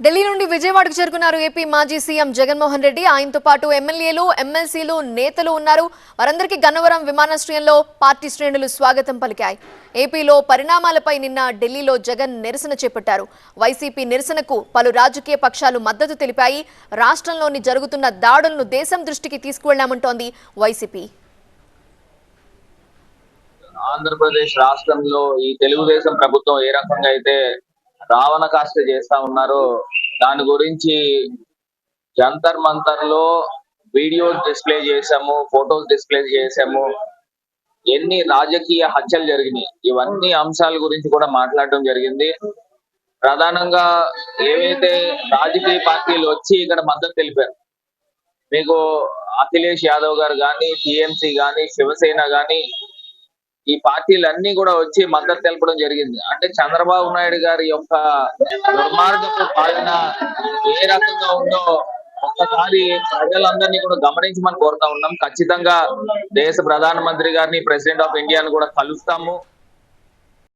ఢిల్లీ నుండి విజయవాడకు చేరుకున్నారు ఏపీ మాజీ సీఎం జగన్మోహన్ రెడ్డి. ఆయనతో పాటు ఎమ్మెల్యేలు ఎమ్మెల్సీలు నేతలు ఉన్నారు. వారందరికీ గన్నవరం విమానాశ్రయంలో పార్టీ శ్రేణులు స్వాగతం పలికాయి. ఏపీలో పరిణామాలపై నిన్న ఢిల్లీలో జగన్ నిరసన చేపట్టారు. వైసీపీ నిరసనకు పలు రాజకీయ పక్షాలు మద్దతు తెలిపాయి. రాష్ట్రంలోని జరుగుతున్న దాడులను దేశం దృష్టికి తీసుకువెళ్ళామంటోంది వైసీపీ. ఆంధ్రప్రదేశ్ రాష్ట్రంలో ఈ తెలుగుదేశం ప్రభుత్వం ఏ రకంగా అయితే రావణ కాష్ట చేస్తా ఉన్నారో దాని గురించి జంతర్ మంతర్లో వీడియోస్ డిస్ప్లే చేసాము ఫొటోస్ డిస్ప్లే చేసాము ఎన్ని రాజకీయ హత్యలు జరిగినాయి. ఇవన్నీ అంశాల గురించి కూడా మాట్లాడడం జరిగింది. ప్రధానంగా ఏవైతే రాజకీయ పార్టీలు వచ్చి ఇక్కడ మద్దతు తెలిపారు మీకు అఖిలేష్ యాదవ్ గారు కానీ టిఎంసీ కానీ శివసేన కానీ ఈ పార్టీలన్నీ కూడా వచ్చి మద్దతు తెలపడం జరిగింది. అంటే చంద్రబాబు నాయుడు గారి యొక్క దుర్మార్గపు పాలన ఏ రకంగా ఉందో ఒక్కసారి ప్రజలందరినీ కూడా గమనించమని కోరుతా ఉన్నాం. ఖచ్చితంగా దేశ ప్రధానమంత్రి గారిని ప్రెసిడెంట్ ఆఫ్ ఇండియాని కూడా కలుస్తాము.